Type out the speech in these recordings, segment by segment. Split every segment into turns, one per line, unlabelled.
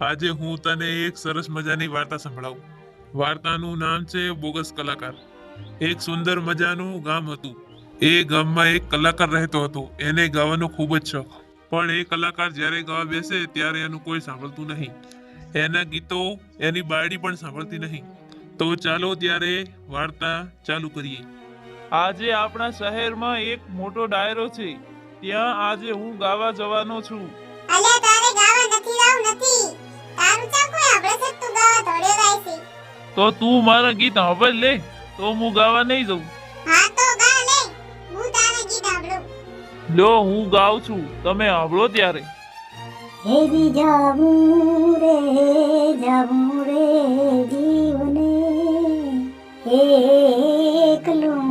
આજે હું તને એક સરસ મજાની વાર્તા સંભળાવું. વાર્તાનું નામ છે બોગસ કલાકાર. એક સુંદર મજાનું ગામ હતું. એ ગામમાં એક કલાકાર રહેતો હતો. એને ગાવાનો ખૂબ જ શોખ. પણ એ કલાકાર જ્યારે ગાવા બેસે ત્યારે એનું કોઈ સાંભળતું નહીં. એના ગીતો એની બાયડી પણ સાંભળતી નહીં. તો ચાલો ત્યારે વાર્તા ચાલુ કરીએ.
આજે આપણા શહેરમાં એક મોટો ડાયરો છે. ત્યાં આજે હું ગાવા જવાનો છું.
અલ્યા તારે ગાવા નથી જાવું નથી. તું
તો તું મારા ગીત હવે લે તો હું ગાવા નહીં જઉં.
હા તો ગા લે. હું તારે ગીત સાંભળું.
લો હું ગાઉં છું. તમે સાંભળો ત્યારે.
હેરી જાવું રે જાવું રે જીવને એકલું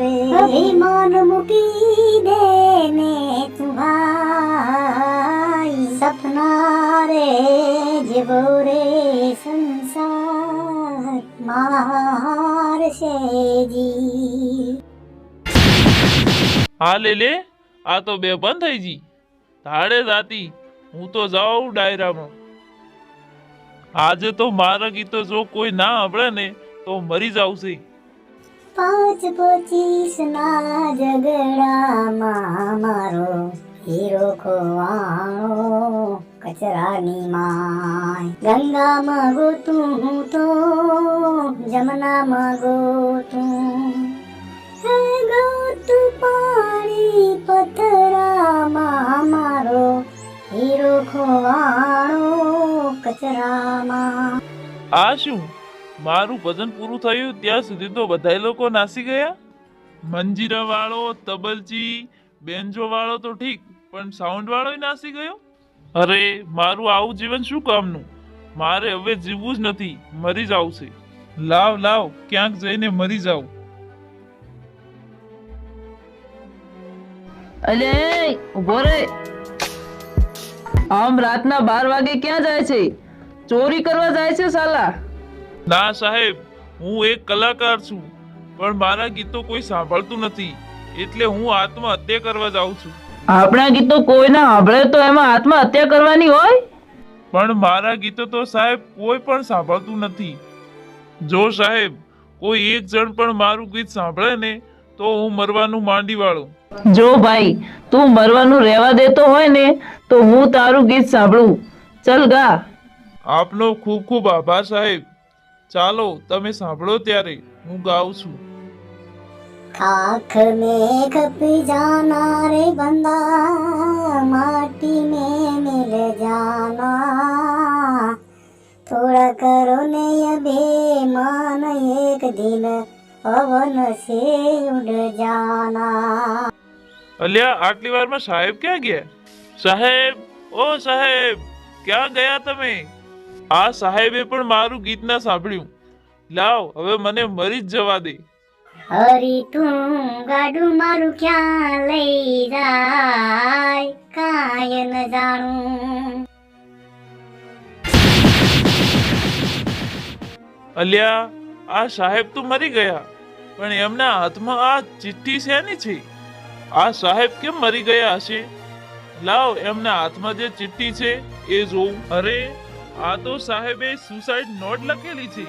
રે. અભિમાન મૂકી દે ને તું ભાઈ સપના રે. જેવો રે સંસાર મારશે જી
હા લે લે આ તો બે બંધ થઈ જી તાળે જાતી હું તો જાઉં ડાયરામાં. આજે તો મારા ગીતો જો કોઈ ના સાંભળે ને તો મરી જાવશે
પાંચ પચીસ ના ઝઘડામાં મારો હીરો ખોવાણો કચરાની માય ગંગામાં ગોતું હું તો જમનામાં ગોતું હે ગોતું પાણી પથરામાં મારો હીરો ખોવાણો કચરામાં
આ શું? મારું ભજન પૂરું થયું, ત્યાં સુધી તો બધા લોકો નાસી ગયા? મંજીરા વાળો તબલજી બેન્જો વાળો તો ઠીક, પણ સાઉન્ડ વાળો નાસી ગયો? અરે મારું આવું જીવન શું કામનું? મારે હવે જીવવું જ નથી મરી જાવ છે. લાવ લાવ ક્યાંક જઈને મરી જાવ
અલે ઊભો રે. આમ રાતના બાર વાગે ક્યાં જાય છે? ચોરી કરવા જાય છે સાલા.
ના સાહેબ હું એક કલાકાર છું પણ મારા ગીતો કોઈ સાંભળતું નથી એટલે હું આત્મહત્યા કરવા જાઉં છું.
આપણા ગીતો કોઈના સાંભળે તો એમાં આત્મહત્યા કરવાની હોય?
પણ મારા ગીતો તો સાહેબ કોઈ પણ સાંભળતું નથી. જો સાહેબ કોઈ એક જણ પણ મારું ગીત સાંભળે ને તો હું મરવાનું માંડી વાળું.
જો ભાઈ તું મરવાનું રહેવા દેતો હોય ને તો હું તારું ગીત સાંભળું. ચલ ગા.
આપનો ખૂબ ખૂબ આભાર સાહેબ. ચાલો તમે સાંભળો ત્યારે હું ગાઉં છું.
खाक में खप जाना रे बंदा माटी में मिल जाना थोड़ा करो ने अभिमान एक दिन पवन से उड़ जाना
અલ્યા આટલી વારમાં સાહેબ ક્યાં ગયા સાહેબ ઓ સાહેબ ક્યાં ગયા તમે આ સાહેબે પણ મારું ગીત ના સાંભળ્યું લાવ હવે મને મરી જ જવા દે
હરી તું ગાડું મારું ક્યાં લઈ જાય? કાંઈ ન જાણું.
અલ્યા, આ સાહેબ તો મરી ગયા, પણ એમના હાથમાં આ ચિઠ્ઠી શેની છે આ સાહેબ કેમ મરી ગયા હશે? લાવ, એમના હાથમાં જે ચિઠ્ઠી છે એ જોઉં. અરે, આ તો સાહેબે સુસાઇડ નોટ લખેલી છે.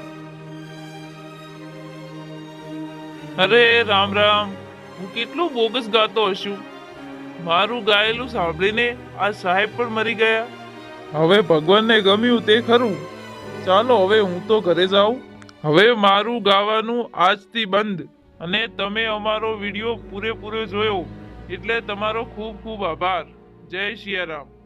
અરે રામ રામ, હું કેટલું બોગસ ગાતો હશું. મારું ગાયેલું સાંભળીને આ સાહેબ પણ મરી ગયા. હવે ભગવાનને ગમ્યું તે ખરું. ચાલો હવે હું તો ઘરે જાઉં. હવે મારું ગાવાનું આજથી બંધ અને તમે અમારો વીડિયો પૂરેપૂરો જોયો. એટલે તમારો ખૂબ ખૂબ આભાર. જય સિયારામ